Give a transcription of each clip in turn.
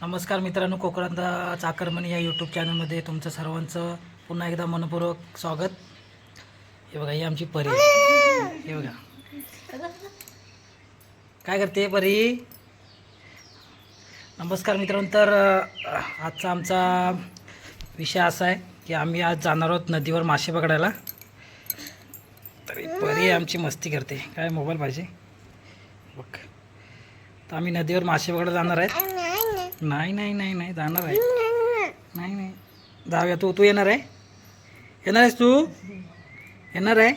नमस्कार मित्रांनो कोकणात चाकरमणी या यूट्यूब चॅनलमध्ये तुमचं सर्वांचं पुन्हा एकदा मनपूर्वक स्वागत. हे बघा ही आमची परी हे बघा. काय करते परी? नमस्कार मित्रांनो तर आजचा आमचा विषय असा आहे की आम्ही आज जाणार आहोत नदीवर मासे पकडायला. तरी परी आमची मस्ती करते. काय मोबाईल पाहिजे? बघ. तर आम्ही नदीवर मासे पकडायला जाणार आहेत. नाही नाही नाही नाही जाणार आहे. नाही नाही. जाऊया तू तू येणार आहे? येणार आहेस तू? येणार आहे?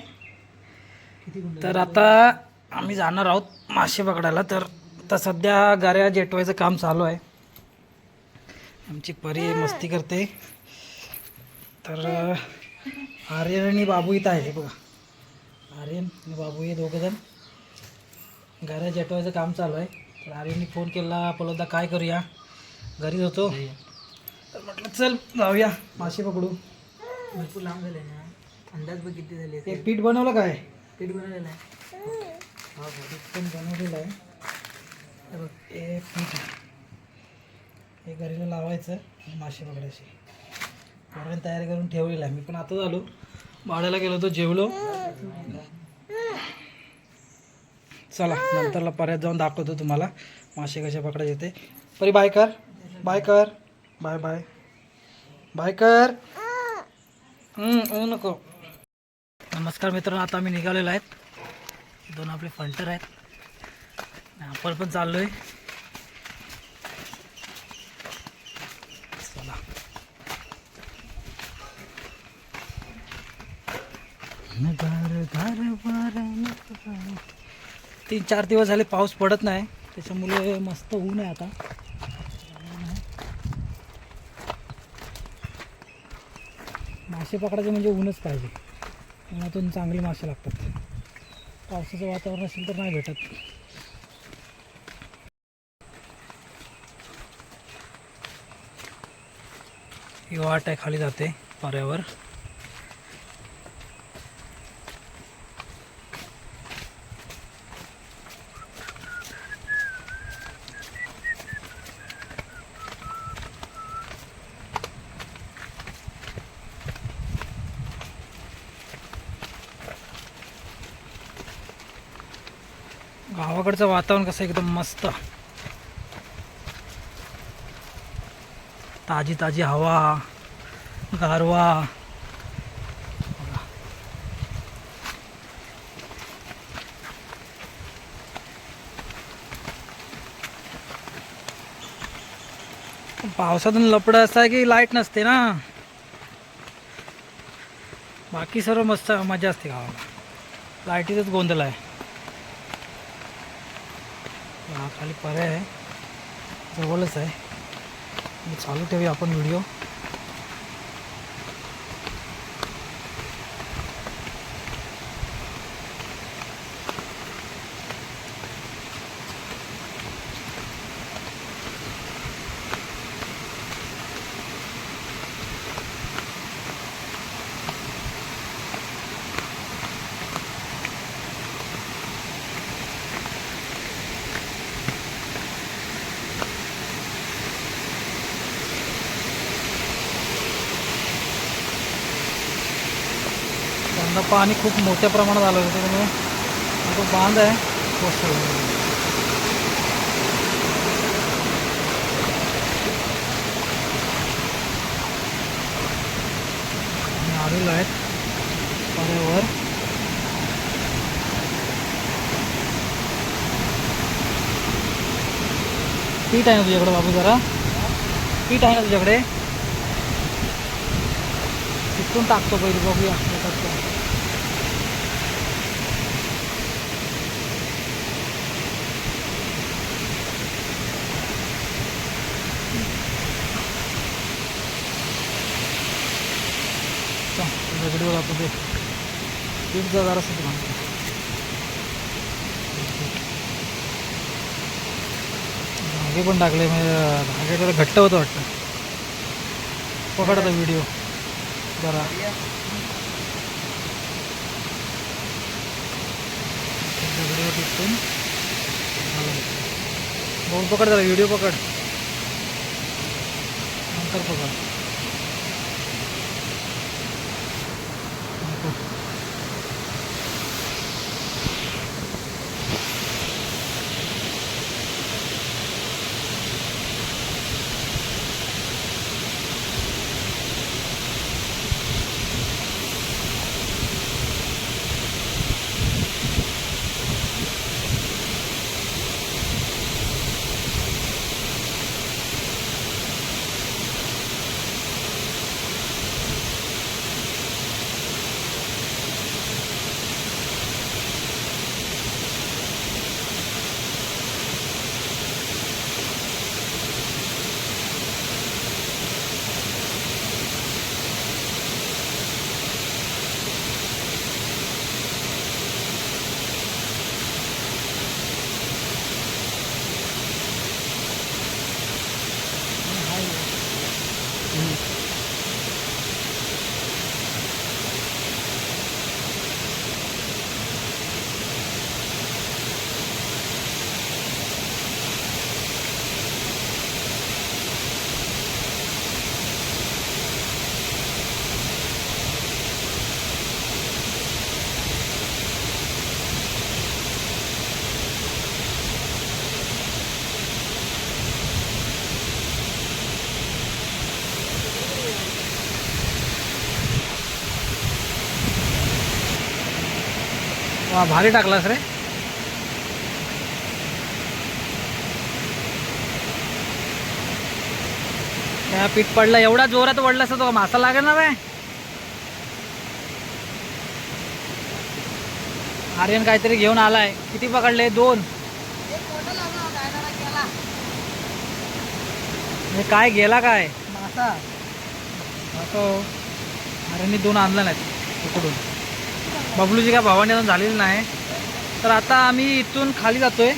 तर आता आम्ही जाणार आहोत मासे पकडायला. तर आता सध्या गाऱ्या जेटवायचं काम चालू आहे. आमची परी मस्ती करते. तर आर्यन आणि बाबू इथं आहे बघा. आर्यन आणि बाबू हे दोघंजण गाऱ्या जेटवायचं काम चालू आहे. तर आर्यनने फोन केला बोलवता काय करूया? घरीच होतो. तर म्हटलं चल जाऊया. मासे पकडू. भरपूर लांब झाले ना. अंदाज बघ किती झाले ते पीठ बनवलं काय? पीठ बनवलेलं आहे. हा पीठ पण बनवलेलं आहे. बघ हे पीठ हे घरीला लावायचं मासे पकडायचे. पोरांनी तयारी करून ठेवलेलं आहे. मी पण आता झालो. भाड्याला गेलो होतो जेवलो. चला नंतरला परत जाऊन दाखवतो तुम्हाला. मासे कसे पकडायचे ते. परी बाय कर. बाय कर. Bye bye. बाय कर. ऊ नको. नमस्कार मित्रांनो आता आम्ही निघालेलो आहेत. दोन आपले फंटर आहेत. आपण पण चाललोय. चला. तीन चार दिवस झाले पाऊस पडत नाही. त्याच्यामुळे मस्त ऊन आहे आता. मासे पकडायचे म्हणजे ऊनच पाहिजे. उन्हातून चांगले मासे लागतात. पावसाचं वातावरण असेल तर नाही भेटत. ही वाट आहे खाली जाते पाऱ्यावर. गावाकडचं वातावरण कसं एकदम मस्त. ताजी ताजी हवा गारवा. पावसातून लपडं असं आहे की लाइट नसते ना? बाकी सर्व मस्त मजा असते गावाला. लाईटीचाच गोंधळ आहे हा खाली पर्याय आहे जवळच आहे. चालू ठेवूया आपण व्हिडिओ आता पाणी खूप मोठ्या प्रमाणात आलं होतं त्यामुळे तो बांध आहे. कोसळला. आलेलो आहेत पाण्यावर. पीठ आहे ना तुझ्याकडे बाबू जरा? पीठ आहे ना तुझ्याकडे? तिथून टाकतो पहिले बघूया. येतात का. आपण ते पीठ जरा जरासं ते बांधतो. धागे पण टाकले म्हणजे धागे जरा घट्ट होतं वाटतं. पकडता व्हिडिओ. जरा. दगडीवर टिपून. भाऊ पकड जरा व्हिडिओ पकड. नंतर पकड. वा भारी टाकलास रे. त्या पीठ पडला एवढा जोरात वडला असता तो मासा लागेल ना आर्यन काहीतरी घेऊन आलाय. किती पकडले? दोन. काय गेला काय? मासा. असो हो. आर्यननी दोन आणला नाहीत तिकडून बबलूजी काय भावाने अजून झालेली नाही. तर आता आम्ही इथून खाली जातोय.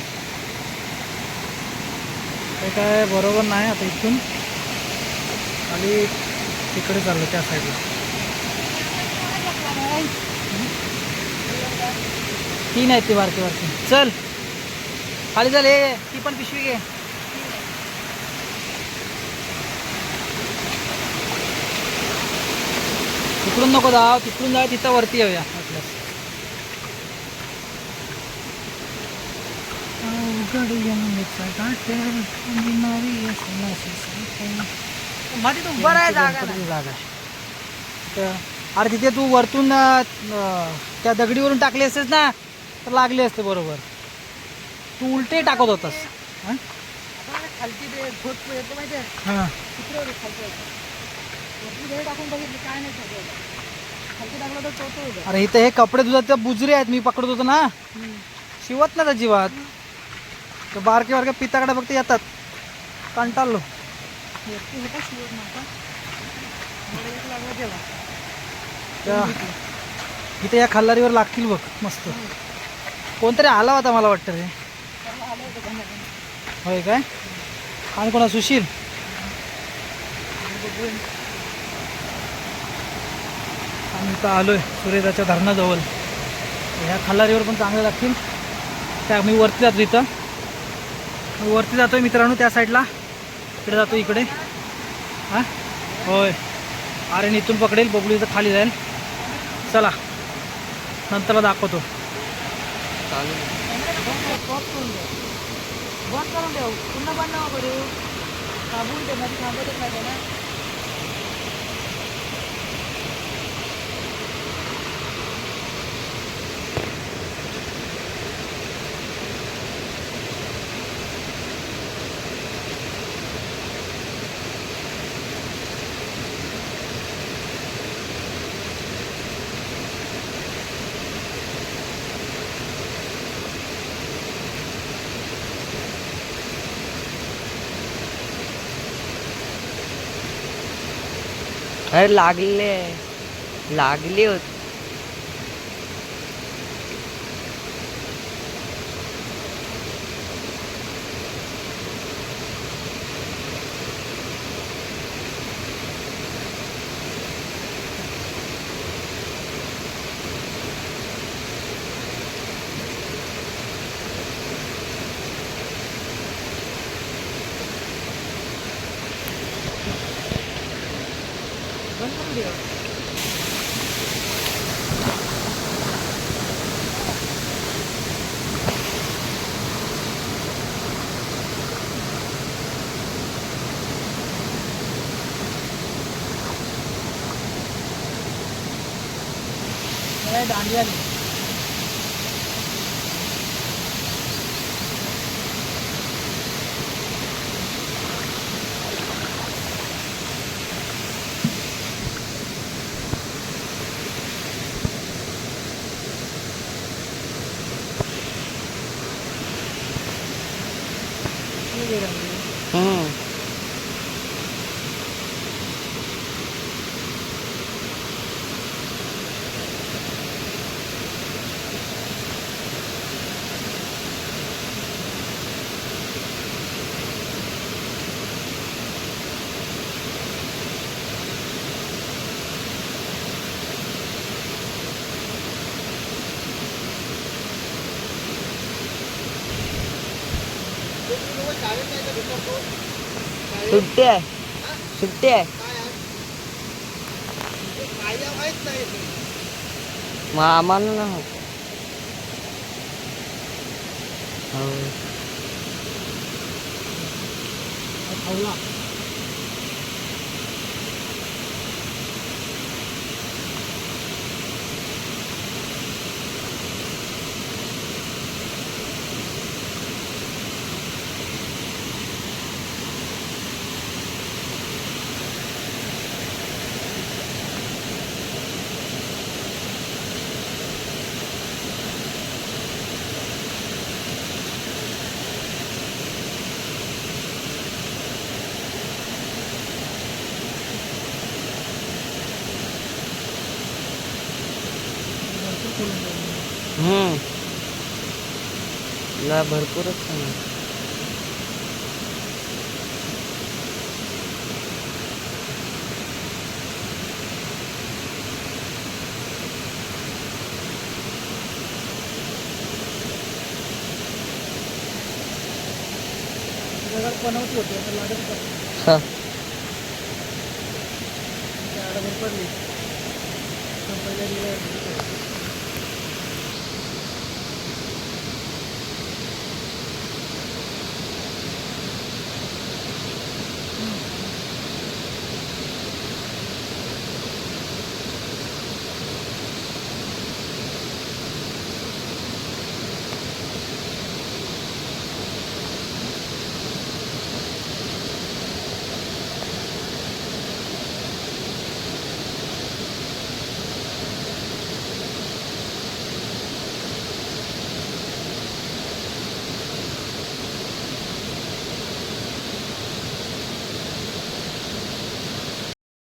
ते काय बरोबर नाही आता इथून. खाली तिकडे चाललो त्या साईडला तीन आहेत ती बारकी बारकी चल. खाली चल ये. ती पण पिशवी घे. तिकडून नको जाव तिकडून जाव तिथं वरती येऊया. मध्ये तू उभा राहा जागा गणपतीची जागा आहे तर- अरे तिथे तू वरतून अं, त्या दगडीवरून टाकली असतेस ना तर लागली असते बरोबर. तू उलटे टाकत होतास हं? आता खालची ते खोत येतो माहिती आहे हां. होते खालची वरती दही टाकून बघितली काय नाही सगळं टाकलं तर अरे इथे हे कपडे तुझा त्या बुजरे आहेत मी पकडत होतो ना. शिवत ना त्या जीवात. बारके बारके पिताकडे फक्त येतात. कंटाळलो. इथे या खल्लारीवर लागतील बघ मस्त. कोणतरी आला होता मला वाटतं रे. आलं होतं होय काय? आणि कोणा सुशील? आम्ही इथं आलोय सूर्यदाच्या धरणाजवळ. ह्या खल्लारीवर पण चांगले लागतील. त्या मी वरती जातो इथं. वरती जातो आहे मित्रांनो त्या साईडला इकडे जातो इकडे. हां? होय. अरे इथून पकडेल बबलू इथं खाली जाईल. चला. नंतरला दाखवतो. बॉक करून द्या बॉक करून द्या पुन्हा बंद नको करू काबून ते मध्ये थांबतच नाही ते ना अरे लागले. लागले होते. बंद करून ठेव मला दांडी आली हे घे सुट्टी आहे. सुट्टी आहे. मग आम्हाला ना हो खाऊला भरपूर खोलून ठेवलं. हम्म तुला भरपूरच जगात बनवती होती आता लागत पडली हा. पडली.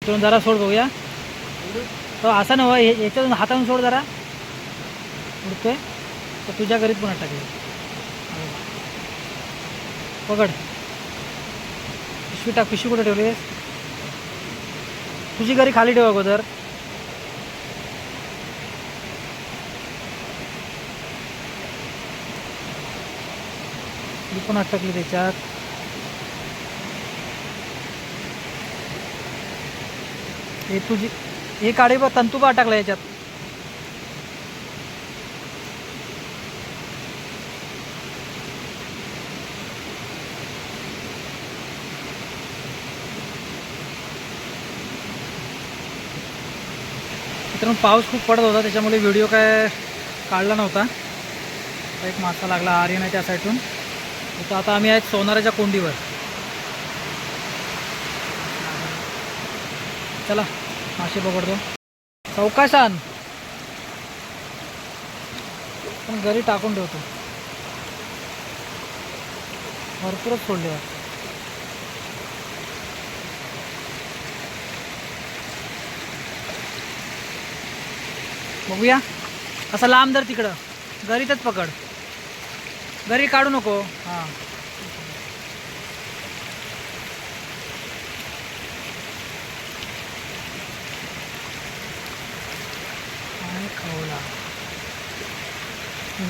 इकडून जरा सोड बघूया. तो असा नव्ह हे- याच्यातून हाताने सोड जरा. उडतोय. तर तुझ्या घरीत पुन्हा टाकेल. पकड. पिशवी टाक पिशवी कुठे ठेवली तुझी घरी खाली ठेवा अगोदर. ही पण अटकली त्याच्यात. हे तुझी हे काढे बघ तंतू का अटकला याच्यात. मित्रांनो पाऊस खूप पडत होता त्याच्यामुळे व्हिडिओ काय काढला नव्हता. एक मासा लागला आर्यन आहे त्या साईडून तर आता आम्ही आहेत सोनाराच्या कोंडीवर. चला मासे पकडतो. चौकाशान पण घरी टाकून ठेवतो. भरपूरच सोडले वाटतं. बघूया. असं लांब धर तिकडं. घरीतच पकड. घरी काढू नको. हां. आणि खवला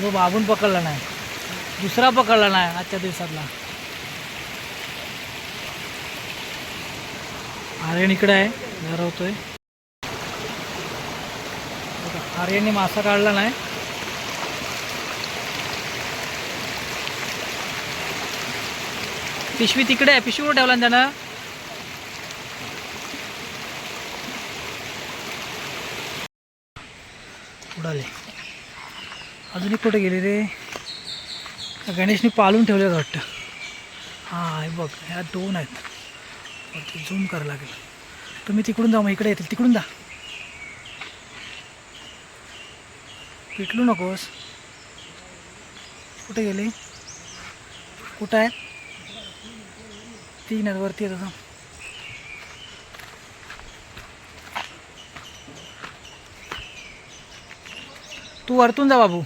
जो बाबून पकडला नाही दुसरा पकडला नाही आजच्या दिवसातला. आर्यन इकडे आहे घरवतोय. बघा, आर्यने मासा काढला नाही. पिशवी तिकडे आहे पिशवीवर ठेवला ना त्यानं. उडाले. अजून एक कुठे गेले रे? गणेशने पालून ठेवले वाटतं. हां हे बघ ह्या दोन आहेत. झूम करावं लागेल. तुम्ही तिकडून जा मग इकडे येतील. तिकडून जा. पिटलू नकोस. कुठे गेले? कुठं आहे तीन आहेत वरती आहेत तू वरतून जा बाबू.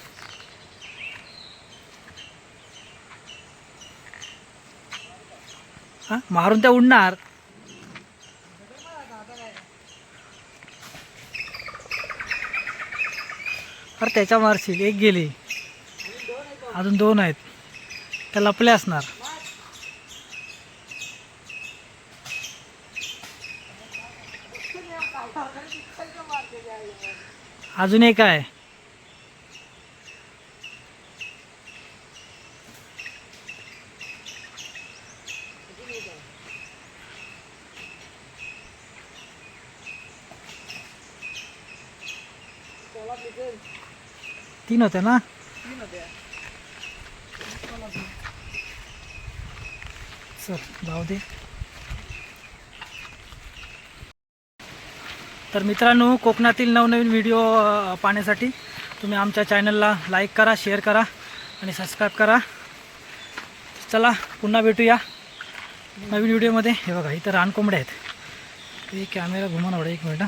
हा? मारून त्या उडणार. अरे त्याच्या मारशील एक गेली. अजून दोन आहेत. त्या लपले असणार. अजून एक आहे. तीन होते ना? चल जाऊ दे. तर मित्रांनो कोकणातील नवनवीन व्हिडिओ पाहण्यासाठी तुम्ही आमच्या चॅनलला लाईक करा शेअर करा आणि सबस्क्राईब करा. चला पुन्हा भेटूया नवीन व्हिडिओमध्ये. हे बघा इथं रानकोंबड्या आहेत. कॅमेरा घुमा ना एक मिनिट.